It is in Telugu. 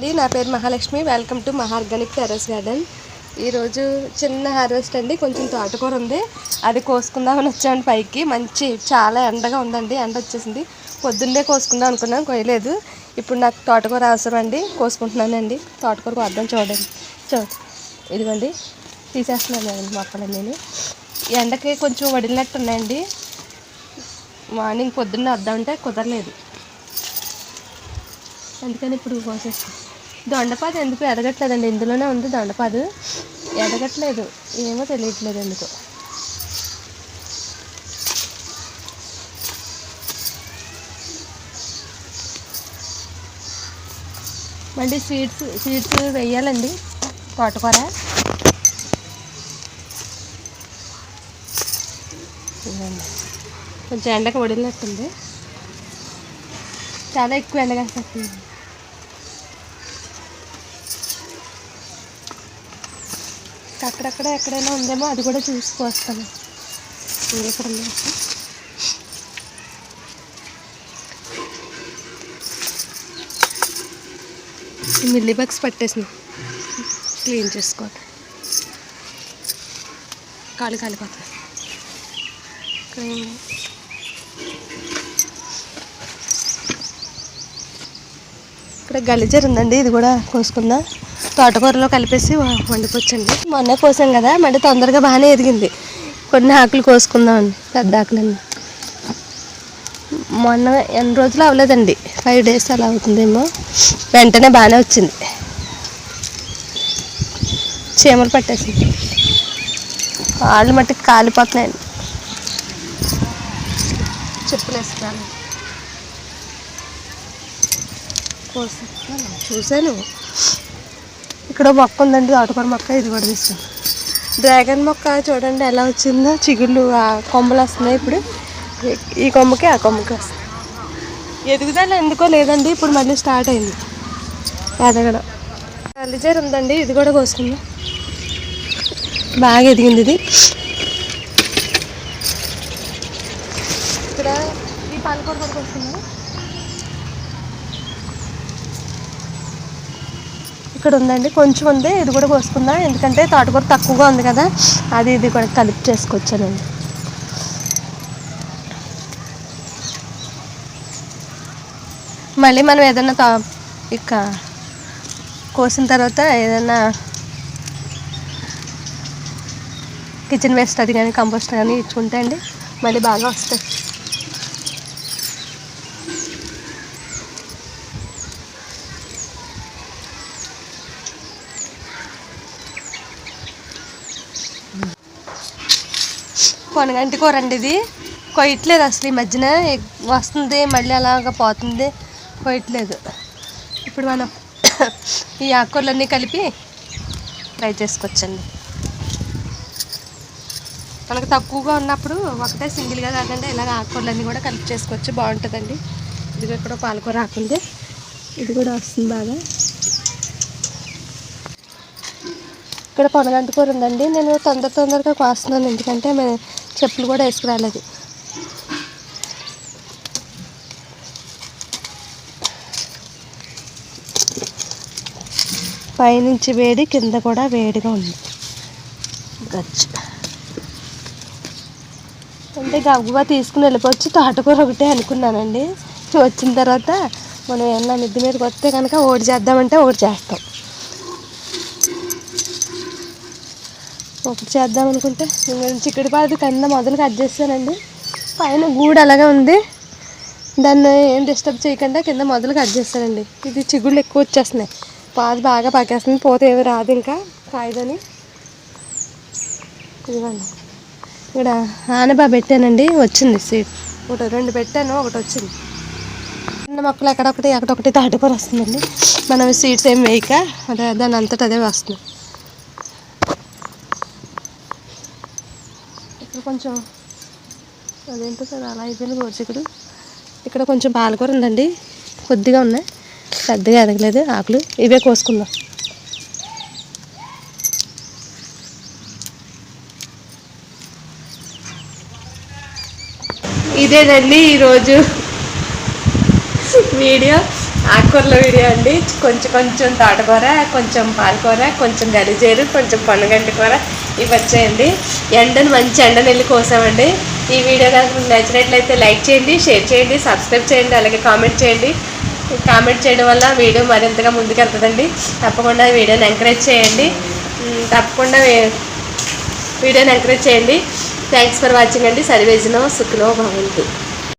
అండి నా పేరు మహాలక్ష్మి. వెల్కమ్ టు మహార్గానిక్ టెరస్ గార్డెన్ ఈరోజు చిన్న హార్వెస్ట్ అండి. కొంచెం తోటకూర ఉంది. అది కోసుకుందామని వచ్చామండి పైకి. మంచి చాలా ఎండగా ఉందండి. ఎండ వచ్చేసింది. పొద్దున్నే కోసుకుందాం అనుకున్నాను కోయలేదు ఇప్పుడు నాకు తోటకూర అవసరం అండి కోసుకుంటున్నానండి. తోటకూర కోద్దాం చూడండి. చూ ఇదిగోండి. తీసేస్తున్నాను మొక్కలు నేను ఎండకి కొంచెం వడిలినట్టు ఉన్నాయండి. మార్నింగ్ పొద్దున్నే వద్దామంటే కుదరలేదు. అందుకని ఇప్పుడు కోసేస్తాను దొండపాదు ఎందుకు ఎదగట్లేదండి? ఇందులోనే ఉంది దొండపాదు. ఎదగట్లేదు. ఏమో తెలియట్లేదు ఎందుకు. మళ్ళీ సీడ్స్ సీడ్స్ వేయాలండి. తోటకూర. కొంచెం ఎండకు వడిలినట్టుంది. చాలా ఎక్కువ ఎండగా అక్కడక్కడ ఎక్కడైనా ఉందేమో అది కూడా చూసుకొస్తాను ఎక్కడ మిల్లీ బగ్స్ పట్టేసిన క్లీన్ చేసుకోవాలి కాలు కాలిపోతుంది ఇక్కడ గలిజర్ ఉందండి ఇది కూడా కోసుకుందాం. తోటకూరలో కలిపేసి వ- వండుకోవచ్చండి. మొన్నే కోసాం కదా మళ్ళీ తొందరగా బాగానే ఎదిగింది. కొన్ని ఆకులు కోసుకుందామండి పెద్ద ఆకులన్నీ. మొన్న ఎన్ని రోజులు అవ్వలేదండి. ఫైవ్ డేస్ అలా అవుతుందేమో. వెంటనే బాగానే వచ్చింది. చీమలు పట్టేసింది. వాళ్ళు మట్టుకు కాలిపోతున్నాయండి. చెప్పులు వేసుకురాను చూసాను ఇక్కడ మొక్క ఉందండి తోటకూర మొక్క ఇది కూడా తీసాను డ్రాగన్ మొక్క చూడండి ఎలా వచ్చిందో చిగుళ్ళు ఆ కొమ్మలు వస్తున్నాయి ఇప్పుడు. ఈ- కొమ్మకి ఆ కొమ్మకి వస్తుంది ఎదుగుదల ఎందుకో లేదండి ఇప్పుడు మళ్ళీ స్టార్ట్ అయింది. ఎదగడం. అలిజర్ ఉందండి ఇది కూడా కోసుకుంది. బాగా ఎదిగింది ఇది. ఇక్కడ ఈ పాలకూర కూడా కోసుకుందాం. ఇక్కడ ఉందండి. కొంచెం ఉంది ఇది కూడా కోసుకుందాం ఎందుకంటే తోటకూర తక్కువగా ఉంది కదా అది ఇది కూడా కలిపి చేసుకొచ్చానండి మళ్ళీ మనం ఏదైనా తా ఇక కోసిన తర్వాత ఏదైనా కిచెన్ వేస్ట్ అది కానీ కంపోస్ట్ కానీ ఇచ్చుకుంటే అండి మళ్ళీ బాగా వస్తాయి. కొనగంటి కూర అండి ఇది. కొయ్యట్లేదు అసలు ఈ మధ్యన. వస్తుంది మళ్ళీ అలాగ పోతుంది. కొయ్యట్లేదు. ఇప్పుడు మనం ఈ ఆకుకూరలన్నీ కలిపి ఫ్రై చేసుకోవచ్చండి. మనకు తక్కువగా ఉన్నప్పుడు ఒకటే సింగిల్గా కాకుండా ఇలాగ ఆకుకూరలన్నీ కూడా కలిపి చేసుకోవచ్చు. బాగుంటుందండి. ఇది ఇక్కడ పాలకూర ఆకుంది. ఇది కూడా వస్తుంది బాగా. ఇక్కడ పొనగంటి కూర ఉందండి. నేను తొందర తొందరగా కోస్తున్నాను. ఎందుకంటే మేము చెప్పులు కూడా వేసుకురాలేదు. పైనుంచి వేడి కింద కూడా వేడిగా ఉంది. గచ్చు. అంటే గబగబా తీసుకుని వెళ్ళిపోవచ్చు. తోటకూర ఒకటే అనుకున్నానండి. వచ్చిన తర్వాత మనం ఏమన్నా మిద్ది మీదకి వస్తే కనుక ఓడి చేద్దామంటే ఓడి చేస్తాం. ఒకటి చేద్దాం అనుకుంటే. నేను చిక్కుడుపాది కింద మొదలు కట్ చేస్తానండి. పైన గూడు అలాగే ఉంది. దాన్ని ఏం డిస్టర్బ్ చేయకుండా కింద మొదలు కట్ చేస్తానండి. ఇది చిగుళ్ళు ఎక్కువ వచ్చేస్తున్నాయి. పాదు బాగా పాకేస్తుంది పోతే ఏమి రాదు ఇంకా కాయదని. ఇదిగోండి. ఇక్కడ ఆనబా పెట్టానండి. వచ్చింది సీడ్. ఒకటి రెండు పెట్టాను. ఒకటి వచ్చింది. చిన్న మొక్కలు ఎక్కడొకటి ఎక్కడొకటి తాటిపూర వస్తుందండి. మనం సీడ్స్ ఏం వేయక అదే దాని అంతటా అదే వస్తుంది. ఇక్కడ కొంచెం అదేంటో సార్ అలా అయిపోయింది గోరుచిక్కుడు ఇక్కడ కొంచెం పాలకూర ఉందండి. కొద్దిగా ఉన్నాయి. పెద్దగా ఎదగలేదు. ఆకులు. ఇవే కోసుకుందాం. ఇదేనండి ఈరోజు వీడియో. ఆకుకూరల వీడియో అండి. కొంచెం కొంచెం తోటకూర కొంచెం పాలకూర కొంచెం గరిజేరు కొంచెం పండుగండి కూర. ఇవి వచ్చాయండి. ఎండను మంచి ఎండను వెళ్ళి కోసామండి. ఈ వీడియో కనుక మీకు నచ్చినట్లయితే లైక్ చేయండి షేర్ చేయండి సబ్స్క్రైబ్ చేయండి అలాగే కామెంట్ చేయండి. కామెంట్ చేయడం వల్ల వీడియో మరింతగా ముందుకెళ్తుందండి. తప్పకుండా వీడియోని ఎంకరేజ్ చేయండి. తప్పకుండా వీడియోని ఎంకరేజ్ చేయండి. థ్యాంక్స్ ఫర్ వాచింగ్ అండి. సర్వేజనో సుఖనో భవంతు.